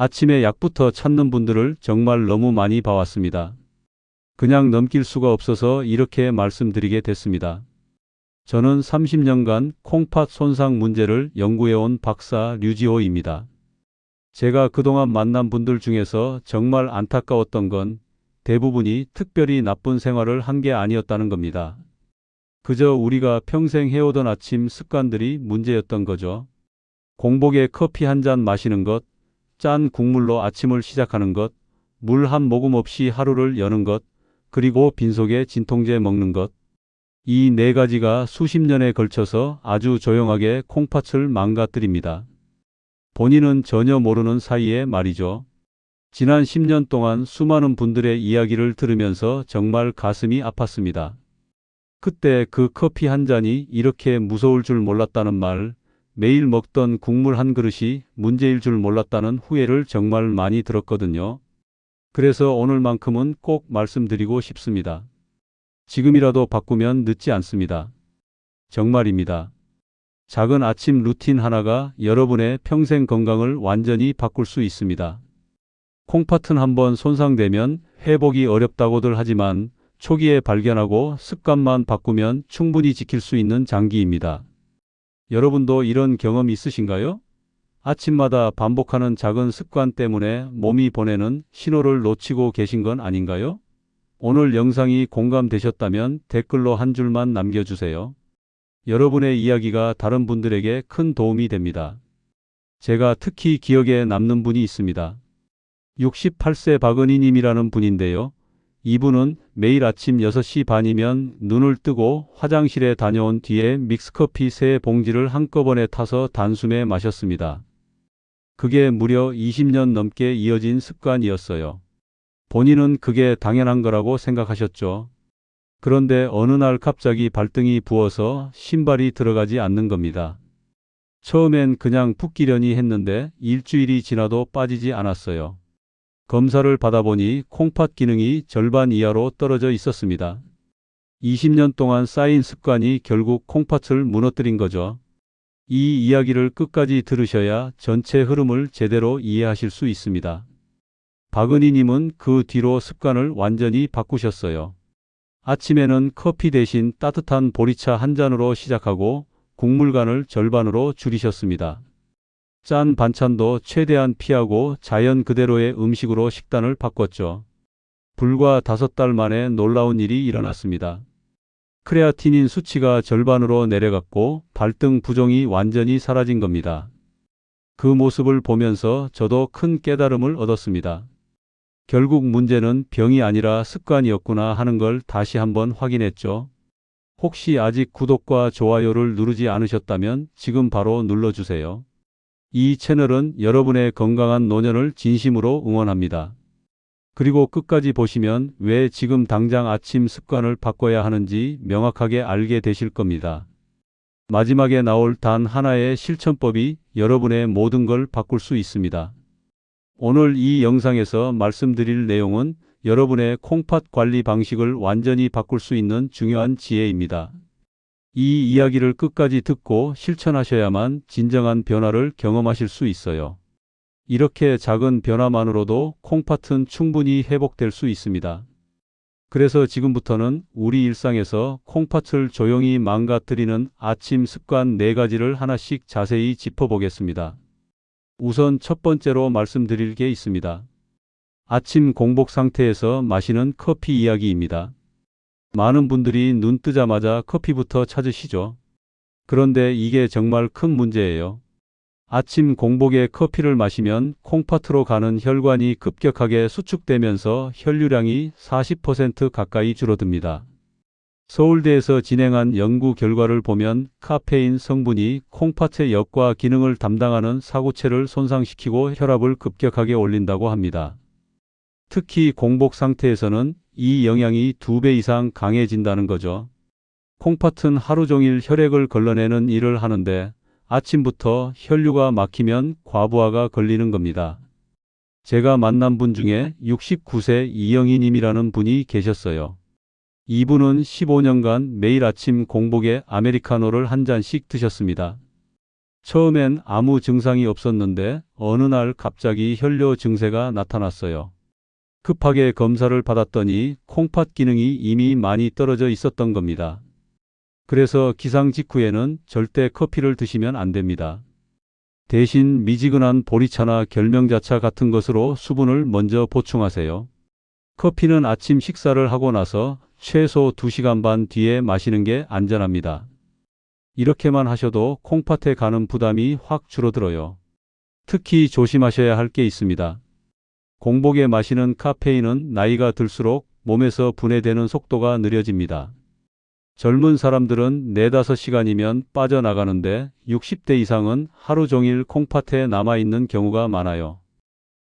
아침에 약부터 찾는 분들을 정말 너무 많이 봐왔습니다. 그냥 넘길 수가 없어서 이렇게 말씀드리게 됐습니다. 저는 30년간 콩팥 손상 문제를 연구해온 박사 류지호입니다. 제가 그동안 만난 분들 중에서 정말 안타까웠던 건 대부분이 특별히 나쁜 생활을 한 게 아니었다는 겁니다. 그저 우리가 평생 해오던 아침 습관들이 문제였던 거죠. 공복에 커피 한 잔 마시는 것, 짠 국물로 아침을 시작하는 것, 물 한 모금 없이 하루를 여는 것, 그리고 빈속에 진통제 먹는 것. 이 네 가지가 수십 년에 걸쳐서 아주 조용하게 콩팥을 망가뜨립니다. 본인은 전혀 모르는 사이에 말이죠. 지난 10년 동안 수많은 분들의 이야기를 들으면서 정말 가슴이 아팠습니다. 그때 그 커피 한 잔이 이렇게 무서울 줄 몰랐다는 말, 매일 먹던 국물 한 그릇이 문제일 줄 몰랐다는 후회를 정말 많이 들었거든요. 그래서 오늘만큼은 꼭 말씀드리고 싶습니다. 지금이라도 바꾸면 늦지 않습니다. 정말입니다. 작은 아침 루틴 하나가 여러분의 평생 건강을 완전히 바꿀 수 있습니다. 콩팥은 한번 손상되면 회복이 어렵다고들 하지만 초기에 발견하고 습관만 바꾸면 충분히 지킬 수 있는 장기입니다. 여러분도 이런 경험 있으신가요? 아침마다 반복하는 작은 습관 때문에 몸이 보내는 신호를 놓치고 계신 건 아닌가요? 오늘 영상이 공감되셨다면 댓글로 한 줄만 남겨주세요. 여러분의 이야기가 다른 분들에게 큰 도움이 됩니다. 제가 특히 기억에 남는 분이 있습니다. 68세 박은희 님이라는 분인데요. 이분은 매일 아침 6시 반이면 눈을 뜨고 화장실에 다녀온 뒤에 믹스커피 세 봉지를 한꺼번에 타서 단숨에 마셨습니다. 그게 무려 20년 넘게 이어진 습관이었어요. 본인은 그게 당연한 거라고 생각하셨죠. 그런데 어느 날 갑자기 발등이 부어서 신발이 들어가지 않는 겁니다. 처음엔 그냥 붓기려니 했는데 일주일이 지나도 빠지지 않았어요. 검사를 받아보니 콩팥 기능이 절반 이하로 떨어져 있었습니다. 20년 동안 쌓인 습관이 결국 콩팥을 무너뜨린 거죠. 이 이야기를 끝까지 들으셔야 전체 흐름을 제대로 이해하실 수 있습니다. 박은희님은 그 뒤로 습관을 완전히 바꾸셨어요. 아침에는 커피 대신 따뜻한 보리차 한 잔으로 시작하고 국물간을 절반으로 줄이셨습니다. 짠 반찬도 최대한 피하고 자연 그대로의 음식으로 식단을 바꿨죠. 불과 다섯 달 만에 놀라운 일이 일어났습니다. 크레아티닌 수치가 절반으로 내려갔고 발등 부종이 완전히 사라진 겁니다. 그 모습을 보면서 저도 큰 깨달음을 얻었습니다. 결국 문제는 병이 아니라 습관이었구나 하는 걸 다시 한번 확인했죠. 혹시 아직 구독과 좋아요를 누르지 않으셨다면 지금 바로 눌러주세요. 이 채널은 여러분의 건강한 노년을 진심으로 응원합니다. 그리고 끝까지 보시면 왜 지금 당장 아침 습관을 바꿔야 하는지 명확하게 알게 되실 겁니다. 마지막에 나올 단 하나의 실천법이 여러분의 모든 걸 바꿀 수 있습니다. 오늘 이 영상에서 말씀드릴 내용은 여러분의 콩팥 관리 방식을 완전히 바꿀 수 있는 중요한 지혜입니다. 이 이야기를 끝까지 듣고 실천하셔야만 진정한 변화를 경험하실 수 있어요. 이렇게 작은 변화만으로도 콩팥은 충분히 회복될 수 있습니다. 그래서 지금부터는 우리 일상에서 콩팥을 조용히 망가뜨리는 아침 습관 4가지를 하나씩 자세히 짚어보겠습니다. 우선 첫 번째로 말씀드릴 게 있습니다. 아침 공복 상태에서 마시는 커피 이야기입니다. 많은 분들이 눈 뜨자마자 커피부터 찾으시죠. 그런데 이게 정말 큰 문제예요. 아침 공복에 커피를 마시면 콩팥으로 가는 혈관이 급격하게 수축되면서 혈류량이 40% 가까이 줄어듭니다. 서울대에서 진행한 연구 결과를 보면 카페인 성분이 콩팥의 역과 기능을 담당하는 사구체를 손상시키고 혈압을 급격하게 올린다고 합니다. 특히 공복 상태에서는 이 영향이 두 배 이상 강해진다는 거죠. 콩팥은 하루 종일 혈액을 걸러내는 일을 하는데 아침부터 혈류가 막히면 과부하가 걸리는 겁니다. 제가 만난 분 중에 69세 이영희님이라는 분이 계셨어요. 이분은 15년간 매일 아침 공복에 아메리카노를 한 잔씩 드셨습니다. 처음엔 아무 증상이 없었는데 어느 날 갑자기 혈뇨 증세가 나타났어요. 급하게 검사를 받았더니 콩팥 기능이 이미 많이 떨어져 있었던 겁니다. 그래서 기상 직후에는 절대 커피를 드시면 안 됩니다. 대신 미지근한 보리차나 결명자차 같은 것으로 수분을 먼저 보충하세요. 커피는 아침 식사를 하고 나서 최소 2시간 반 뒤에 마시는 게 안전합니다. 이렇게만 하셔도 콩팥에 가는 부담이 확 줄어들어요. 특히 조심하셔야 할 게 있습니다. 공복에 마시는 카페인은 나이가 들수록 몸에서 분해되는 속도가 느려집니다. 젊은 사람들은 4, 5시간이면 빠져나가는데 60대 이상은 하루 종일 콩팥에 남아있는 경우가 많아요.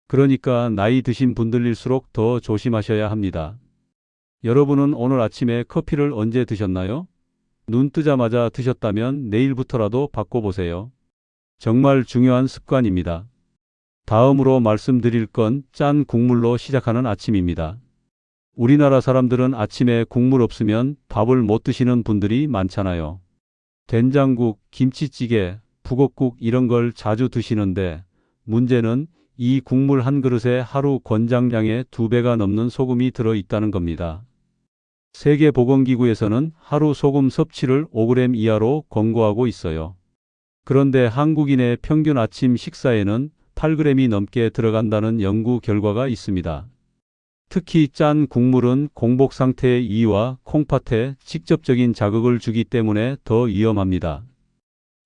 그러니까 나이 드신 분들일수록 더 조심하셔야 합니다. 여러분은 오늘 아침에 커피를 언제 드셨나요? 눈 뜨자마자 드셨다면 내일부터라도 바꿔보세요. 정말 중요한 습관입니다. 다음으로 말씀드릴 건 짠 국물로 시작하는 아침입니다. 우리나라 사람들은 아침에 국물 없으면 밥을 못 드시는 분들이 많잖아요. 된장국, 김치찌개, 북엇국 이런 걸 자주 드시는데 문제는 이 국물 한 그릇에 하루 권장량의 두 배가 넘는 소금이 들어 있다는 겁니다. 세계보건기구에서는 하루 소금 섭취를 5g 이하로 권고하고 있어요. 그런데 한국인의 평균 아침 식사에는 8g이 넘게 들어간다는 연구 결과가 있습니다. 특히 짠 국물은 공복 상태의 이와 콩팥에 직접적인 자극을 주기 때문에 더 위험합니다.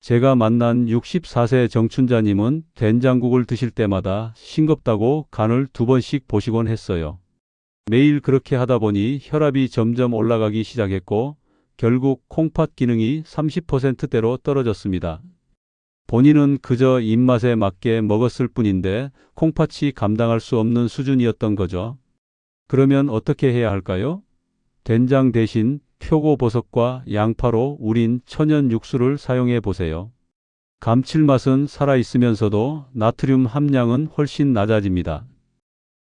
제가 만난 64세 정춘자님은 된장국을 드실 때마다 싱겁다고 간을 두 번씩 보시곤 했어요. 매일 그렇게 하다 보니 혈압이 점점 올라가기 시작했고 결국 콩팥 기능이 30%대로 떨어졌습니다. 본인은 그저 입맛에 맞게 먹었을 뿐인데 콩팥이 감당할 수 없는 수준이었던 거죠. 그러면 어떻게 해야 할까요? 된장 대신 표고버섯과 양파로 우린 천연 육수를 사용해 보세요. 감칠맛은 살아있으면서도 나트륨 함량은 훨씬 낮아집니다.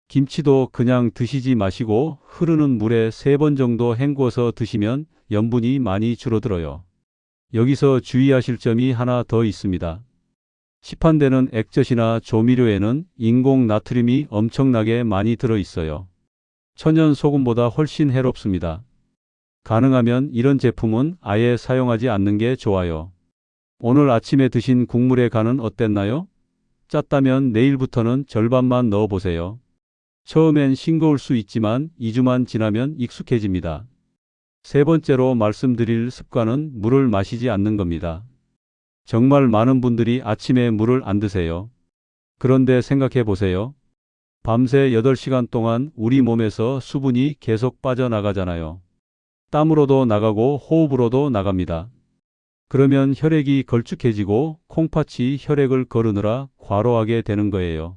김치도 그냥 드시지 마시고 흐르는 물에 세 번 정도 헹궈서 드시면 염분이 많이 줄어들어요. 여기서 주의하실 점이 하나 더 있습니다. 시판되는 액젓이나 조미료에는 인공 나트륨이 엄청나게 많이 들어 있어요. 천연 소금보다 훨씬 해롭습니다. 가능하면 이런 제품은 아예 사용하지 않는 게 좋아요. 오늘 아침에 드신 국물의 간은 어땠나요? 짰다면 내일부터는 절반만 넣어보세요. 처음엔 싱거울 수 있지만 2주만 지나면 익숙해집니다. 세 번째로 말씀드릴 습관은 물을 마시지 않는 겁니다. 정말 많은 분들이 아침에 물을 안 드세요. 그런데 생각해 보세요. 밤새 8시간 동안 우리 몸에서 수분이 계속 빠져나가잖아요. 땀으로도 나가고 호흡으로도 나갑니다. 그러면 혈액이 걸쭉해지고 콩팥이 혈액을 거르느라 과로하게 되는 거예요.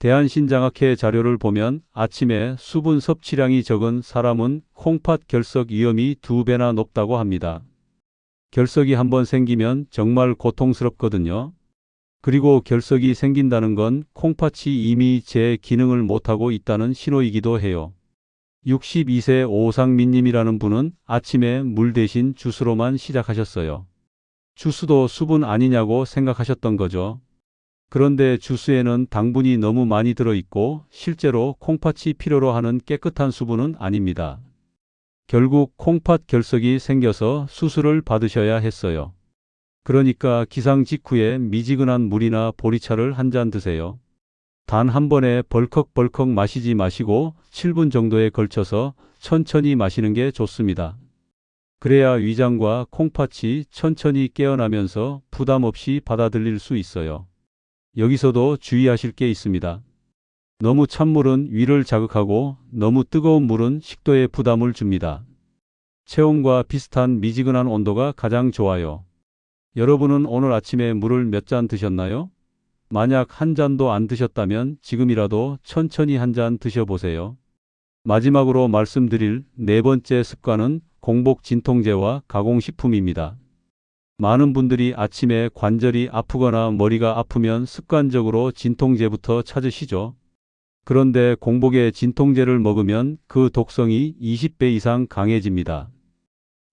대한신장학회 자료를 보면 아침에 수분 섭취량이 적은 사람은 콩팥 결석 위험이 두 배나 높다고 합니다. 결석이 한번 생기면 정말 고통스럽거든요. 그리고 결석이 생긴다는 건 콩팥이 이미 제 기능을 못하고 있다는 신호이기도 해요. 62세 오상민님이라는 분은 아침에 물 대신 주스로만 시작하셨어요. 주스도 수분 아니냐고 생각하셨던 거죠. 그런데 주스에는 당분이 너무 많이 들어있고 실제로 콩팥이 필요로 하는 깨끗한 수분은 아닙니다. 결국 콩팥 결석이 생겨서 수술을 받으셔야 했어요. 그러니까 기상 직후에 미지근한 물이나 보리차를 한 잔 드세요. 단 한 번에 벌컥벌컥 마시지 마시고 7분 정도에 걸쳐서 천천히 마시는 게 좋습니다. 그래야 위장과 콩팥이 천천히 깨어나면서 부담 없이 받아들일 수 있어요. 여기서도 주의하실 게 있습니다. 너무 찬물은 위를 자극하고 너무 뜨거운 물은 식도에 부담을 줍니다. 체온과 비슷한 미지근한 온도가 가장 좋아요. 여러분은 오늘 아침에 물을 몇 잔 드셨나요? 만약 한 잔도 안 드셨다면 지금이라도 천천히 한 잔 드셔보세요. 마지막으로 말씀드릴 네 번째 습관은 공복 진통제와 가공식품입니다. 많은 분들이 아침에 관절이 아프거나 머리가 아프면 습관적으로 진통제부터 찾으시죠. 그런데 공복에 진통제를 먹으면 그 독성이 20배 이상 강해집니다.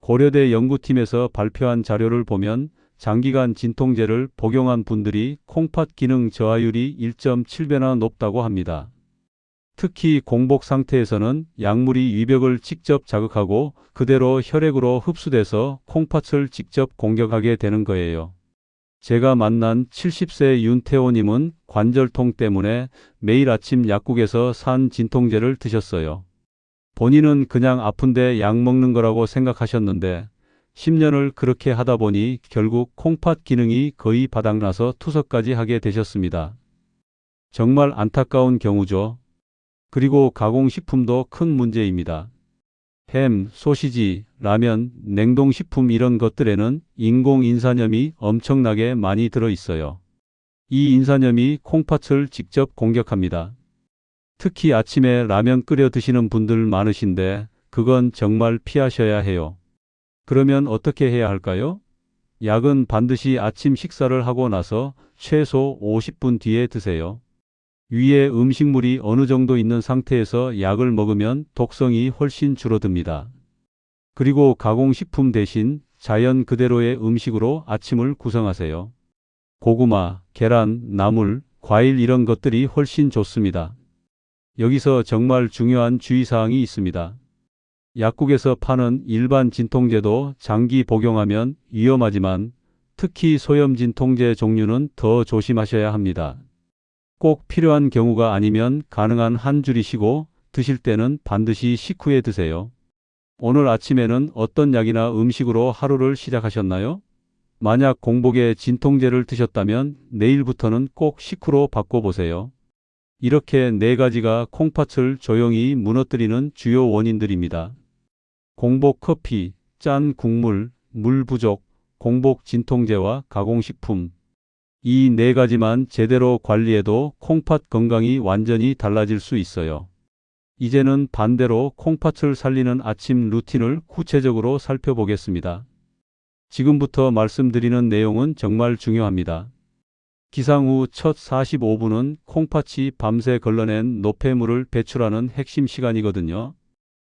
고려대 연구팀에서 발표한 자료를 보면 장기간 진통제를 복용한 분들이 콩팥 기능 저하율이 1.7배나 높다고 합니다. 특히 공복 상태에서는 약물이 위벽을 직접 자극하고 그대로 혈액으로 흡수돼서 콩팥을 직접 공격하게 되는 거예요. 제가 만난 70세 윤태호님은 관절통 때문에 매일 아침 약국에서 산 진통제를 드셨어요. 본인은 그냥 아픈데 약 먹는 거라고 생각하셨는데 10년을 그렇게 하다 보니 결국 콩팥 기능이 거의 바닥나서 투석까지 하게 되셨습니다. 정말 안타까운 경우죠. 그리고 가공식품도 큰 문제입니다. 햄, 소시지, 라면, 냉동식품 이런 것들에는 인공인산염이 엄청나게 많이 들어 있어요. 이 인산염이 콩팥을 직접 공격합니다. 특히 아침에 라면 끓여 드시는 분들 많으신데 그건 정말 피하셔야 해요. 그러면 어떻게 해야 할까요? 약은 반드시 아침 식사를 하고 나서 최소 50분 뒤에 드세요. 위에 음식물이 어느 정도 있는 상태에서 약을 먹으면 독성이 훨씬 줄어듭니다. 그리고 가공식품 대신 자연 그대로의 음식으로 아침을 구성하세요. 고구마, 계란, 나물, 과일 이런 것들이 훨씬 좋습니다. 여기서 정말 중요한 주의사항이 있습니다. 약국에서 파는 일반 진통제도 장기 복용하면 위험하지만 특히 소염 진통제 종류는 더 조심하셔야 합니다. 꼭 필요한 경우가 아니면 가능한 한 줄이시고 드실 때는 반드시 식후에 드세요. 오늘 아침에는 어떤 약이나 음식으로 하루를 시작하셨나요? 만약 공복에 진통제를 드셨다면 내일부터는 꼭 식후로 바꿔보세요. 이렇게 네 가지가 콩팥을 조용히 무너뜨리는 주요 원인들입니다. 공복 커피, 짠 국물, 물 부족, 공복 진통제와 가공식품. 이 네 가지만 제대로 관리해도 콩팥 건강이 완전히 달라질 수 있어요. 이제는 반대로 콩팥을 살리는 아침 루틴을 구체적으로 살펴보겠습니다. 지금부터 말씀드리는 내용은 정말 중요합니다. 기상 후 첫 45분은 콩팥이 밤새 걸러낸 노폐물을 배출하는 핵심 시간이거든요.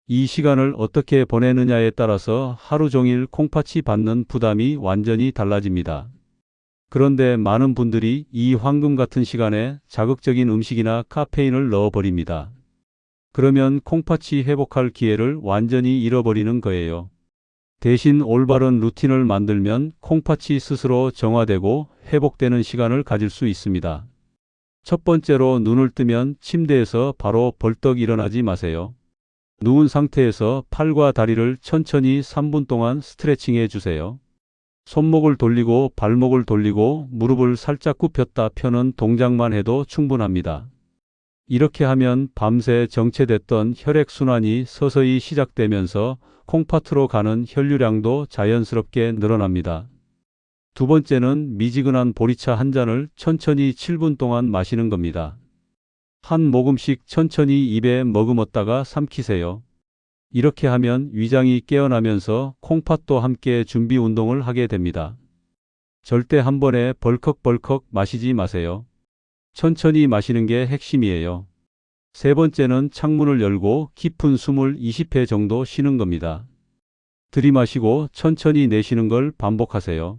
이 시간을 어떻게 보내느냐에 따라서 하루 종일 콩팥이 받는 부담이 완전히 달라집니다. 그런데 많은 분들이 이 황금 같은 시간에 자극적인 음식이나 카페인을 넣어버립니다. 그러면 콩팥이 회복할 기회를 완전히 잃어버리는 거예요. 대신 올바른 루틴을 만들면 콩팥이 스스로 정화되고 회복되는 시간을 가질 수 있습니다. 첫 번째로 눈을 뜨면 침대에서 바로 벌떡 일어나지 마세요. 누운 상태에서 팔과 다리를 천천히 3분 동안 스트레칭 해 주세요. 손목을 돌리고 발목을 돌리고 무릎을 살짝 굽혔다 펴는 동작만 해도 충분합니다. 이렇게 하면 밤새 정체됐던 혈액순환이 서서히 시작되면서 콩팥으로 가는 혈류량도 자연스럽게 늘어납니다. 두 번째는 미지근한 보리차 한 잔을 천천히 7분 동안 마시는 겁니다. 한 모금씩 천천히 입에 머금었다가 삼키세요. 이렇게 하면 위장이 깨어나면서 콩팥도 함께 준비 운동을 하게 됩니다. 절대 한 번에 벌컥벌컥 마시지 마세요. 천천히 마시는 게 핵심이에요. 세 번째는 창문을 열고 깊은 숨을 20회 정도 쉬는 겁니다. 들이마시고 천천히 내쉬는 걸 반복하세요.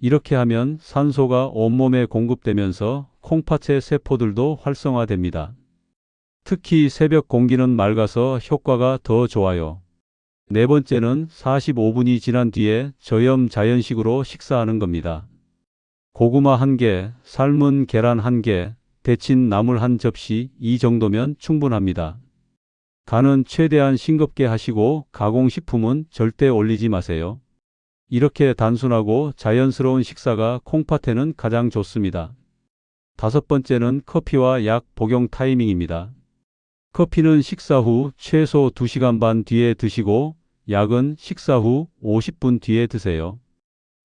이렇게 하면 산소가 온몸에 공급되면서 콩팥의 세포들도 활성화됩니다. 특히 새벽 공기는 맑아서 효과가 더 좋아요. 네 번째는 45분이 지난 뒤에 저염 자연식으로 식사하는 겁니다. 고구마 한 개, 삶은 계란 한 개, 데친 나물 한 접시 이 정도면 충분합니다. 간은 최대한 싱겁게 하시고 가공식품은 절대 올리지 마세요. 이렇게 단순하고 자연스러운 식사가 콩팥에는 가장 좋습니다. 다섯 번째는 커피와 약 복용 타이밍입니다. 커피는 식사 후 최소 2시간 반 뒤에 드시고 약은 식사 후 50분 뒤에 드세요.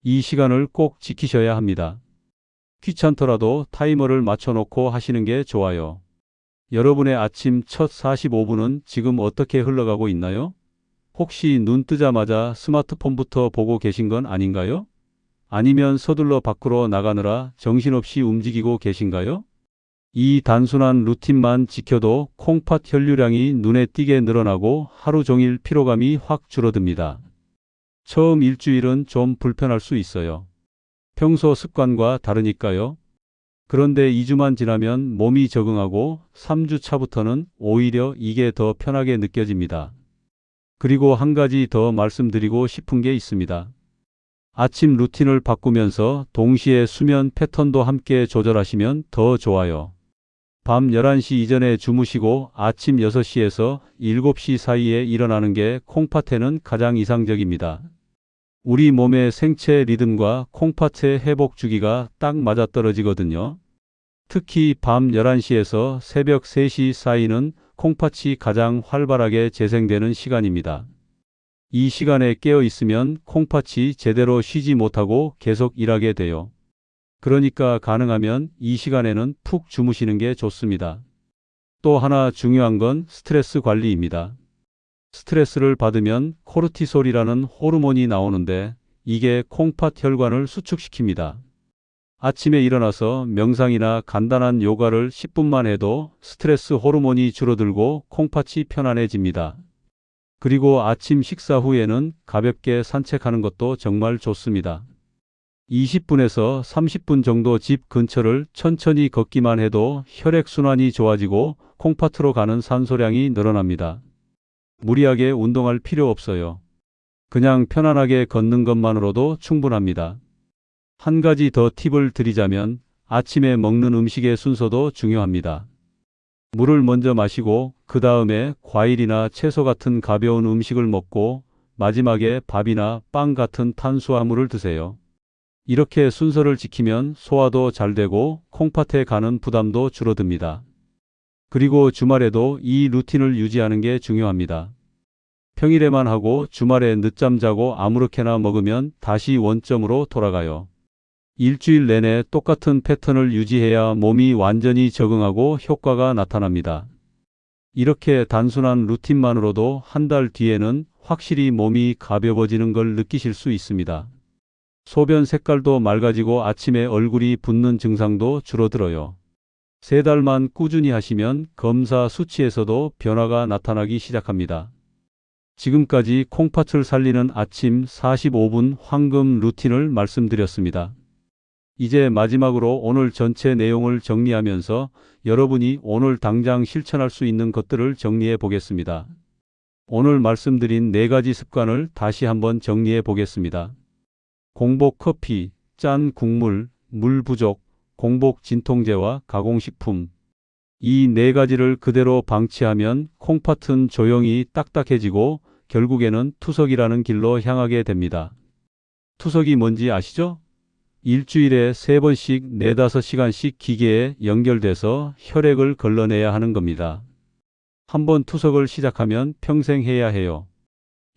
이 시간을 꼭 지키셔야 합니다. 귀찮더라도 타이머를 맞춰놓고 하시는 게 좋아요. 여러분의 아침 첫 45분은 지금 어떻게 흘러가고 있나요? 혹시 눈 뜨자마자 스마트폰부터 보고 계신 건 아닌가요? 아니면 서둘러 밖으로 나가느라 정신없이 움직이고 계신가요? 이 단순한 루틴만 지켜도 콩팥 혈류량이 눈에 띄게 늘어나고 하루 종일 피로감이 확 줄어듭니다. 처음 일주일은 좀 불편할 수 있어요. 평소 습관과 다르니까요. 그런데 2주만 지나면 몸이 적응하고 3주 차부터는 오히려 이게 더 편하게 느껴집니다. 그리고 한 가지 더 말씀드리고 싶은 게 있습니다. 아침 루틴을 바꾸면서 동시에 수면 패턴도 함께 조절하시면 더 좋아요. 밤 11시 이전에 주무시고 아침 6시에서 7시 사이에 일어나는 게 콩팥에는 가장 이상적입니다. 우리 몸의 생체 리듬과 콩팥의 회복 주기가 딱 맞아떨어지거든요. 특히 밤 11시에서 새벽 3시 사이는 콩팥이 가장 활발하게 재생되는 시간입니다. 이 시간에 깨어 있으면 콩팥이 제대로 쉬지 못하고 계속 일하게 돼요. 그러니까 가능하면 이 시간에는 푹 주무시는 게 좋습니다. 또 하나 중요한 건 스트레스 관리입니다. 스트레스를 받으면 코르티솔이라는 호르몬이 나오는데 이게 콩팥 혈관을 수축시킵니다. 아침에 일어나서 명상이나 간단한 요가를 10분만 해도 스트레스 호르몬이 줄어들고 콩팥이 편안해집니다. 그리고 아침 식사 후에는 가볍게 산책하는 것도 정말 좋습니다. 20분에서 30분 정도 집 근처를 천천히 걷기만 해도 혈액순환이 좋아지고 콩팥으로 가는 산소량이 늘어납니다. 무리하게 운동할 필요 없어요. 그냥 편안하게 걷는 것만으로도 충분합니다. 한 가지 더 팁을 드리자면 아침에 먹는 음식의 순서도 중요합니다. 물을 먼저 마시고 그 다음에 과일이나 채소 같은 가벼운 음식을 먹고 마지막에 밥이나 빵 같은 탄수화물을 드세요. 이렇게 순서를 지키면 소화도 잘 되고 콩팥에 가는 부담도 줄어듭니다. 그리고 주말에도 이 루틴을 유지하는 게 중요합니다. 평일에만 하고 주말에 늦잠 자고 아무렇게나 먹으면 다시 원점으로 돌아가요. 일주일 내내 똑같은 패턴을 유지해야 몸이 완전히 적응하고 효과가 나타납니다. 이렇게 단순한 루틴만으로도 한 달 뒤에는 확실히 몸이 가벼워지는 걸 느끼실 수 있습니다. 소변 색깔도 맑아지고 아침에 얼굴이 붓는 증상도 줄어들어요. 세 달만 꾸준히 하시면 검사 수치에서도 변화가 나타나기 시작합니다. 지금까지 콩팥을 살리는 아침 45분 황금 루틴을 말씀드렸습니다. 이제 마지막으로 오늘 전체 내용을 정리하면서 여러분이 오늘 당장 실천할 수 있는 것들을 정리해 보겠습니다. 오늘 말씀드린 네 가지 습관을 다시 한번 정리해 보겠습니다. 공복 커피, 짠 국물, 물 부족, 공복 진통제와 가공식품. 이 네 가지를 그대로 방치하면 콩팥은 조용히 딱딱해지고 결국에는 투석이라는 길로 향하게 됩니다. 투석이 뭔지 아시죠? 일주일에 세 번씩 네다섯 시간씩 기계에 연결돼서 혈액을 걸러내야 하는 겁니다. 한번 투석을 시작하면 평생 해야 해요.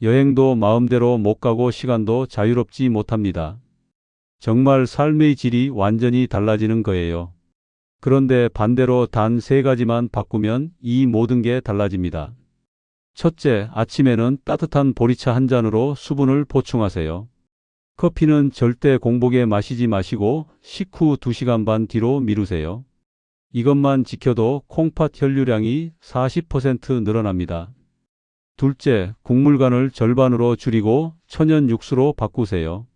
여행도 마음대로 못 가고 시간도 자유롭지 못합니다. 정말 삶의 질이 완전히 달라지는 거예요. 그런데 반대로 단 세 가지만 바꾸면 이 모든 게 달라집니다. 첫째, 아침에는 따뜻한 보리차 한 잔으로 수분을 보충하세요. 커피는 절대 공복에 마시지 마시고 식후 2시간 반 뒤로 미루세요. 이것만 지켜도 콩팥 혈류량이 40% 늘어납니다. 둘째, 국물간을 절반으로 줄이고 천연 육수로 바꾸세요.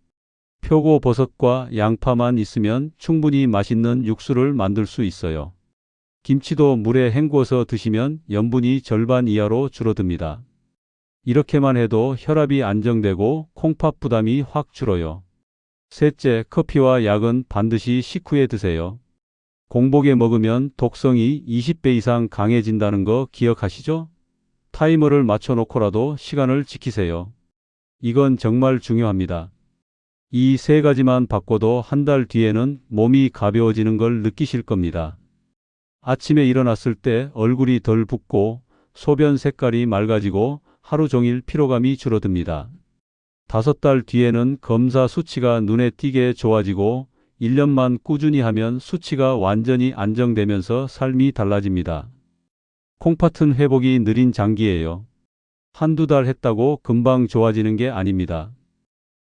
표고 버섯과 양파만 있으면 충분히 맛있는 육수를 만들 수 있어요. 김치도 물에 헹궈서 드시면 염분이 절반 이하로 줄어듭니다. 이렇게만 해도 혈압이 안정되고 콩팥 부담이 확 줄어요. 셋째, 커피와 약은 반드시 식후에 드세요. 공복에 먹으면 독성이 20배 이상 강해진다는 거 기억하시죠? 타이머를 맞춰놓고라도 시간을 지키세요. 이건 정말 중요합니다. 이 세 가지만 바꿔도 한 달 뒤에는 몸이 가벼워지는 걸 느끼실 겁니다. 아침에 일어났을 때 얼굴이 덜 붓고 소변 색깔이 맑아지고 하루 종일 피로감이 줄어듭니다. 다섯 달 뒤에는 검사 수치가 눈에 띄게 좋아지고 1년만 꾸준히 하면 수치가 완전히 안정되면서 삶이 달라집니다. 콩팥은 회복이 느린 장기예요. 한두 달 했다고 금방 좋아지는 게 아닙니다.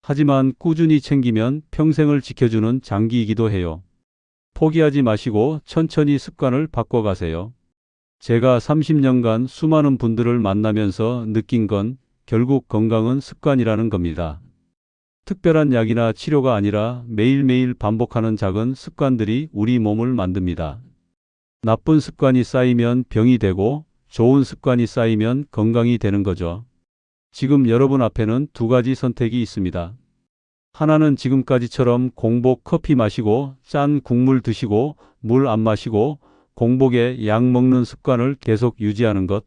하지만 꾸준히 챙기면 평생을 지켜주는 장기이기도 해요. 포기하지 마시고 천천히 습관을 바꿔가세요. 제가 30년간 수많은 분들을 만나면서 느낀 건 결국 건강은 습관이라는 겁니다. 특별한 약이나 치료가 아니라 매일매일 반복하는 작은 습관들이 우리 몸을 만듭니다. 나쁜 습관이 쌓이면 병이 되고 좋은 습관이 쌓이면 건강이 되는 거죠. 지금 여러분 앞에는 두 가지 선택이 있습니다. 하나는 지금까지처럼 공복 커피 마시고 짠 국물 드시고 물 안 마시고 공복에 약 먹는 습관을 계속 유지하는 것.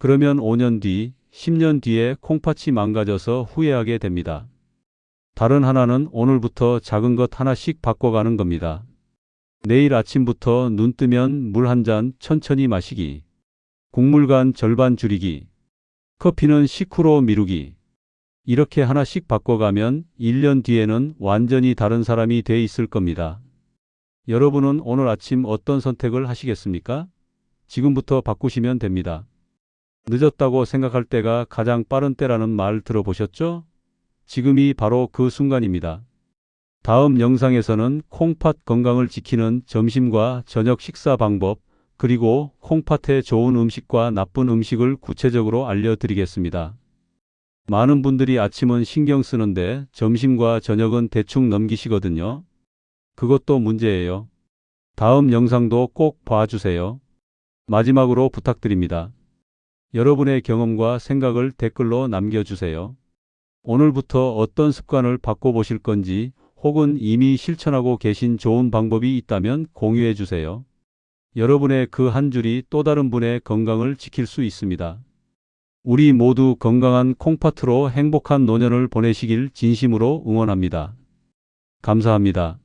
그러면 5년 뒤, 10년 뒤에 콩팥이 망가져서 후회하게 됩니다. 다른 하나는 오늘부터 작은 것 하나씩 바꿔가는 겁니다. 내일 아침부터 눈 뜨면 물 한 잔 천천히 마시기. 국물간 절반 줄이기. 커피는 식후로 미루기. 이렇게 하나씩 바꿔가면 1년 뒤에는 완전히 다른 사람이 돼 있을 겁니다. 여러분은 오늘 아침 어떤 선택을 하시겠습니까? 지금부터 바꾸시면 됩니다. 늦었다고 생각할 때가 가장 빠른 때라는 말 들어보셨죠? 지금이 바로 그 순간입니다. 다음 영상에서는 콩팥 건강을 지키는 점심과 저녁 식사 방법, 그리고 콩팥에 좋은 음식과 나쁜 음식을 구체적으로 알려드리겠습니다. 많은 분들이 아침은 신경 쓰는데 점심과 저녁은 대충 넘기시거든요. 그것도 문제예요. 다음 영상도 꼭 봐주세요. 마지막으로 부탁드립니다. 여러분의 경험과 생각을 댓글로 남겨주세요. 오늘부터 어떤 습관을 바꿔보실 건지 혹은 이미 실천하고 계신 좋은 방법이 있다면 공유해 주세요. 여러분의 그 한 줄이 또 다른 분의 건강을 지킬 수 있습니다. 우리 모두 건강한 콩팥으로 행복한 노년을 보내시길 진심으로 응원합니다. 감사합니다.